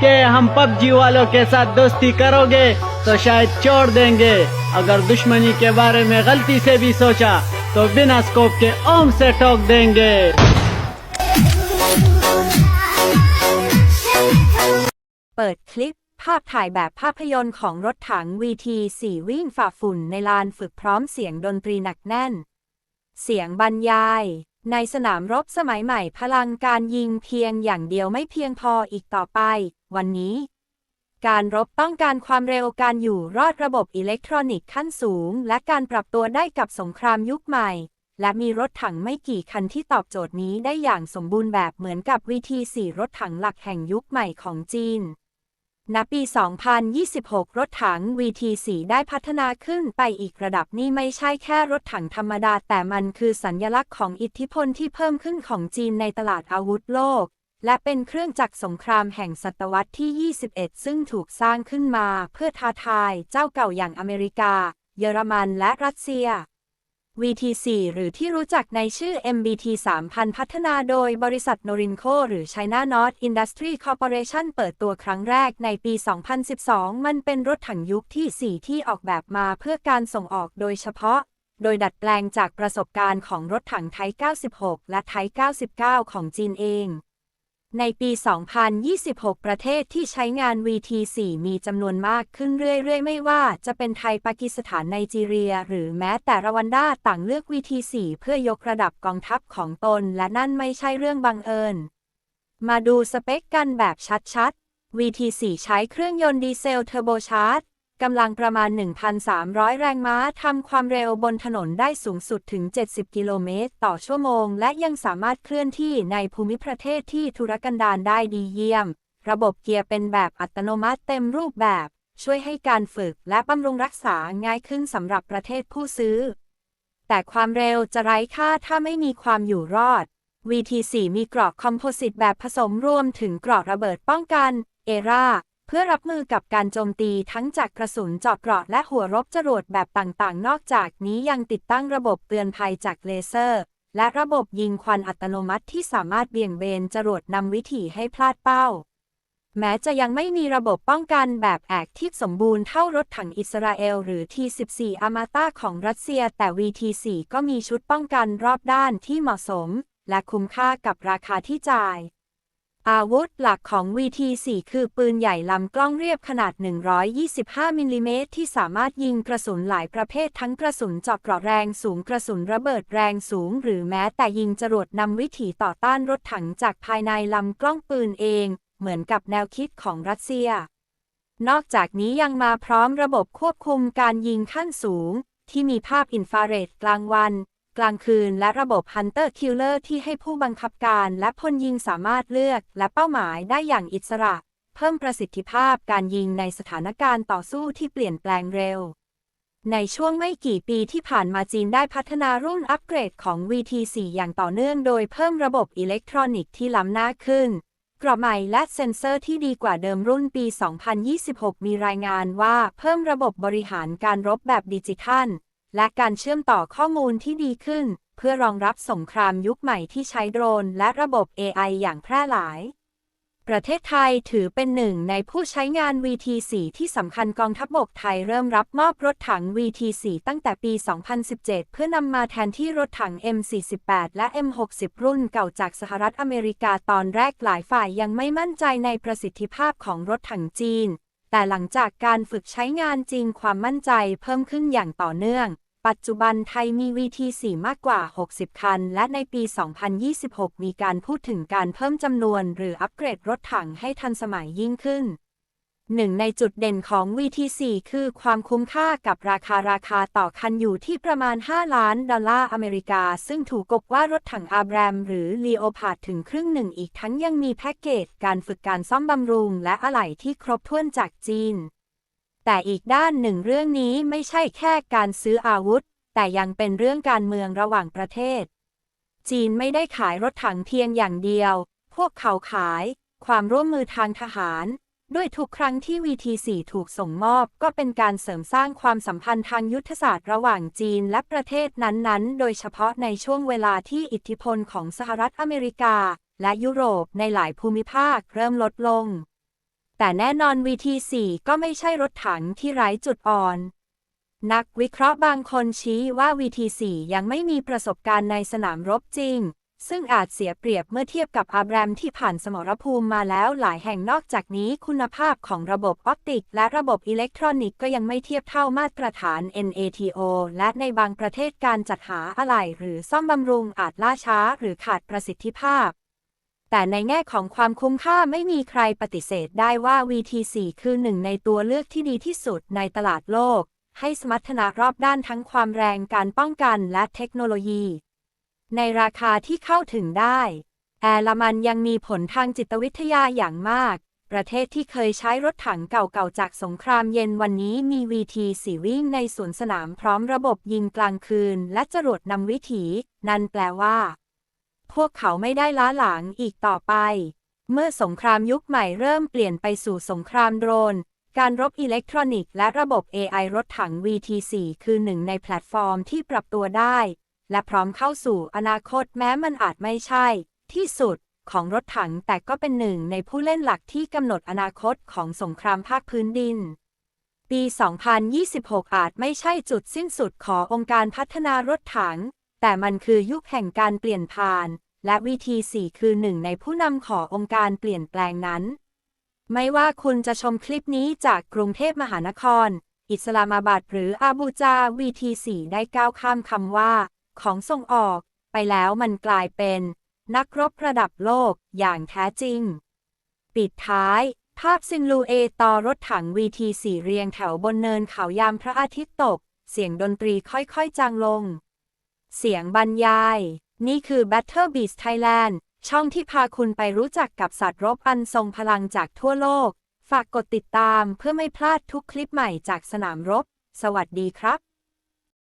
कि हम पबजी वालों के साथ दोस्ती करोगे तो शायद छोड़ देंगे अगर दुश्मनी के बारे में गलती से भी सोचा तो बिना स्कोप के ओम से ठोक देंगे เปิดคลิป ภาพถ่ายแบบภาพยนตร์ของรถถัง VT4 วิ่งฝ่าฝุ่นในลานฝึกพร้อมเสียงดนตรีหนักแน่น เสียงบรรยาย ในสนามรบสมัยใหม่พลังการยิงเพียงอย่างเดียวไม่เพียงพออีกต่อไป วันนี้ การรบต้องการความเร็วการอยู่รอดระบบอิเล็กทรอนิกส์ขั้นสูง และการปรับตัวได้กับสงครามยุคใหม่ และมีรถถังไม่กี่คันที่ตอบโจทย์นี้ได้อย่างสมบูรณ์แบบเหมือนกับ VT4 รถถังหลักแห่งยุคใหม่ของจีนณปี 2026 รถถัง VT4 ได้พัฒนาขึ้นไปอีกระดับนี่ไม่ใช่แค่รถถังธรรมดา แต่มันคือสัญญลักษณ์ของอิทธิพลที่เพิ่มขึ้นของจีนในตลาดอาวุธโลก และเป็นเครื่องจักรสงครามแห่งศตวรรษที่ 21 ซึ่งถูกสร้างขึ้นมาเพื่อท้าทายเจ้าเก่าอย่างอเมริกา เยอรมันและรัสเซีย VT4 หรือที่รู้จักในชื่อ MBT 3000 พัฒนาโดยบริษัทโนรินโคหรือ China North Industry Corporation เปิดตัวครั้งแรกในปี 2012 มันเป็นรถถังยุคที่ 4 ที่ออกแบบมาเพื่อการส่งออกโดยเฉพาะ โดยดัดแปลงจากประสบการณ์ของรถถังไทย 96 และไทย 99 ของจีนเอง ในปี 2026 ประเทศที่ใช้งาน VT4 มีจำนวนมากขึ้นเรื่อย ๆ ไม่ว่าจะเป็นไทย ปากีสถานไนจีเรีย หรือแม้แต่รวันดาต่างเลือก VT4 เพื่อยกระดับกองทัพของตน และนั่นไม่ใช่เรื่องบังเอิญ มาดูสเปคกันแบบชัด ๆ VT4 ใช้เครื่องยนต์ดีเซลเทอร์โบชาร์จ กำลังประมาณ 1,300 แรงม้าทำความเร็วบนถนนได้สูงสุดถึง 70 กิโลเมตร ต่อชั่วโมง และยังสามารถเคลื่อนที่ในภูมิประเทศที่ทุรกันดารได้ดีเยี่ยม ระบบเกียร์เป็นแบบอัตโนมัติเต็มรูปแบบ ช่วยให้การฝึกและบำรุงรักษาง่ายขึ้นสำหรับประเทศผู้ซื้อ แต่ความเร็วจะไร้ค่าถ้าไม่มีความอยู่รอด VT4 มีเกราะคอมโพสิตแบบผสมรวมถึงเกราะระเบิดป้องกันเอรา เพื่อรับมือกับการโจมตีทั้งจากกระสุนเจาะเกราะและหัวรบจรวดแบบต่างๆ นอกจากนี้ยังติดตั้งระบบเตือนภัยจากเลเซอร์ และระบบยิงควันอัตโนมัติที่สามารถเบี่ยงเบนจรวดนำวิถีให้พลาดเป้า แม้จะยังไม่มีระบบป้องกันแบบแอกที่สมบูรณ์เท่ารถถังอิสราเอลหรือ T14 อามาตาของรัสเซีย แต่ VT4 ก็มีชุดป้องกันรอบด้านที่เหมาะสม และคุ้มค่ากับราคาที่จ่าย อาวุธหลักของ VT4 คือปืนใหญ่ลำกล้องเรียบขนาด 125 มิลลิเมตร ที่สามารถยิงกระสุนหลายประเภททั้งกระสุนเจาะเกราะแรงสูงกระสุนระเบิดแรงสูง หรือแม้แต่ยิงจรวดนำวิถีต่อต้านรถถังจากภายในลำกล้องปืนเอง เหมือนกับแนวคิดของรัสเซีย นอกจากนี้ยังมาพร้อมระบบควบคุมการยิงขั้นสูง ที่มีภาพอินฟราเรดกลางวัน กลางคืน และระบบ Hunter Killer ที่ให้ผู้บังคับการและพลยิงสามารถเลือกและเป้าหมายได้อย่างอิสระ เพิ่มประสิทธิภาพการยิงในสถานการณ์ต่อสู้ที่เปลี่ยนแปลงเร็ว ในช่วงไม่กี่ปีที่ผ่านมาจีนได้พัฒนารุ่นอัปเกรดของ VT4 อย่างต่อเนื่องโดยเพิ่มระบบอิเล็กทรอนิกส์ที่ล้ำหน้าขึ้นกรอบใหม่และเซ็นเซอร์ที่ดีกว่าเดิมรุ่นปี 2026 มีรายงานว่าเพิ่มระบบบริหารการรบแบบดิจิทัล และการเชื่อมต่อข้อมูลที่ดีขึ้น เพื่อรองรับสงครามยุคใหม่ที่ใช้โดรนและระบบ AI อย่างแพร่หลาย ประเทศไทยถือเป็นหนึ่งในผู้ใช้งาน VT4 ที่สำคัญกองทัพบกไทยเริ่มรับมอบรถถัง VT4 ตั้งแต่ปี 2017 เพื่อนำมาแทนที่รถถัง M48 และ M60 รุ่นเก่าจากสหรัฐอเมริกาตอนแรกหลายฝ่ายยังไม่มั่นใจในประสิทธิภาพของรถถังจีน แต่หลังจากการฝึกใช้งานจริงความมั่นใจเพิ่มขึ้นอย่างต่อเนื่อง ปัจจุบันไทยมี VT4 มากกว่า 60 คัน และในปี 2026 มีการพูดถึงการเพิ่มจำนวน หรืออัปเกรดรถถังให้ทันสมัยยิ่งขึ้น หนึ่งในจุดเด่นของ VT4 คือความคุ้มค่ากับราคาราคาต่อคันอยู่ที่ประมาณ 5 ล้านดอลลาร์อเมริกา ซึ่งถูกกบว่ารถถังอาแบรม หรือลีโอพาดถึงครึ่งหนึ่งอีกทั้งยังมีแพ็กเกจการฝึกการซ่อมบำรุง และอะไหล่ที่ครบถ้วนจากจีน แต่อีกด้านหนึ่งเรื่องนี้ไม่ใช่แค่การซื้ออาวุธ แต่ยังเป็นเรื่องการเมืองระหว่างประเทศ จีนไม่ได้ขายรถถังเพียงอย่างเดียว พวกเขาขาย ความร่วมมือทางทหาร ด้วยทุกครั้งที่ VT4 ถูกส่งมอบก็เป็นการเสริมสร้างความสัมพันธ์ทางยุทธศาสตร์ระหว่างจีนและประเทศนั้นๆ โดยเฉพาะในช่วงเวลาที่อิทธิพลของสหรัฐอเมริกา และยุโรปในหลายภูมิภาคเริ่มลดลง แต่แน่นอน VT4 ก็ไม่ใช่รถถังที่ไร้จุดอ่อน นักวิเคราะห์บางคนชี้ว่า VT4 ยังไม่มีประสบการณ์ในสนามรบจริง ซึ่งอาจเสียเปรียบเมื่อเทียบกับอาแบรมที่ผ่านสมรภูมิมาแล้วหลายแห่งนอกจากนี้คุณภาพของระบบออปติก และระบบอิเล็กทรอนิกส์ก็ยังไม่เทียบเท่ามาตรฐาน NATO และในบางประเทศการจัดหาอะไหล่หรือซ่อมบำรุงอาจล่าช้าหรือขาดประสิทธิภาพ แต่ในแง่ของความคุ้มค่าไม่มีใครปฏิเสธได้ว่า VT4 คือหนึ่งในตัวเลือกที่ดีที่สุดในตลาดโลก ให้สมรรถนะรอบด้านทั้งความแรงการป้องกันและเทคโนโลยี ในราคาที่เข้าถึงได้ แอลมันยังมีผลทางจิตวิทยาอย่างมาก ประเทศที่เคยใช้รถถังเก่าๆ จากสงครามเย็นวันนี้มี VT4 วิ่งในสวนสนามพร้อมระบบยิงกลางคืน และจรวดนำวิถี นั่นแปลว่า พวกเขาไม่ได้ล้าหลังอีกต่อไป เมื่อสงครามยุคใหม่เริ่มเปลี่ยนไปสู่สงครามโดรนการรบอิเล็กทรอนิกส์และระบบ AI รถถัง VT4 คือหนึ่งในแพลตฟอร์มที่ปรับตัวได้ และพร้อมเข้าสู่อนาคตแม้มันอาจไม่ใช่ ที่สุดของรถถังแต่ก็เป็นหนึ่งในผู้เล่นหลักที่กำหนดอนาคตของสงครามภาคพื้นดิน ปี 2026 อาจไม่ใช่จุดสิ้นสุดขององค์การพัฒนารถถัง แต่มันคือยุคแห่งการเปลี่ยนผ่าน และวิธีสี่คือหนึ่งในผู้นำขององค์การเปลี่ยนแปลงนั้น ไม่ว่าคุณจะชมคลิปนี้จากกรุงเทพมหานคร อิสลามาบัดหรืออาบูจา VT4 ได้ก้าวข้ามคำว่า ของส่งออก ไปแล้วมันกลายเป็น นักรบระดับโลกอย่างแท้จริง ปิดท้าย ภาพซิงลูเอต่อรถถัง VT4 เรียงแถวบนเนินเขายามพระอาทิตย์ตก เสียงดนตรีค่อยๆจางลง เสียงบรรยาย นี่คือ Battle Beast Thailand ช่องที่พาคุณไปรู้จักกับสัตว์รบอันทรงพลังจากทั่วโลก ฝากกดติดตามเพื่อไม่พลาดทุกคลิปใหม่จากสนามรบ สวัสดีครับ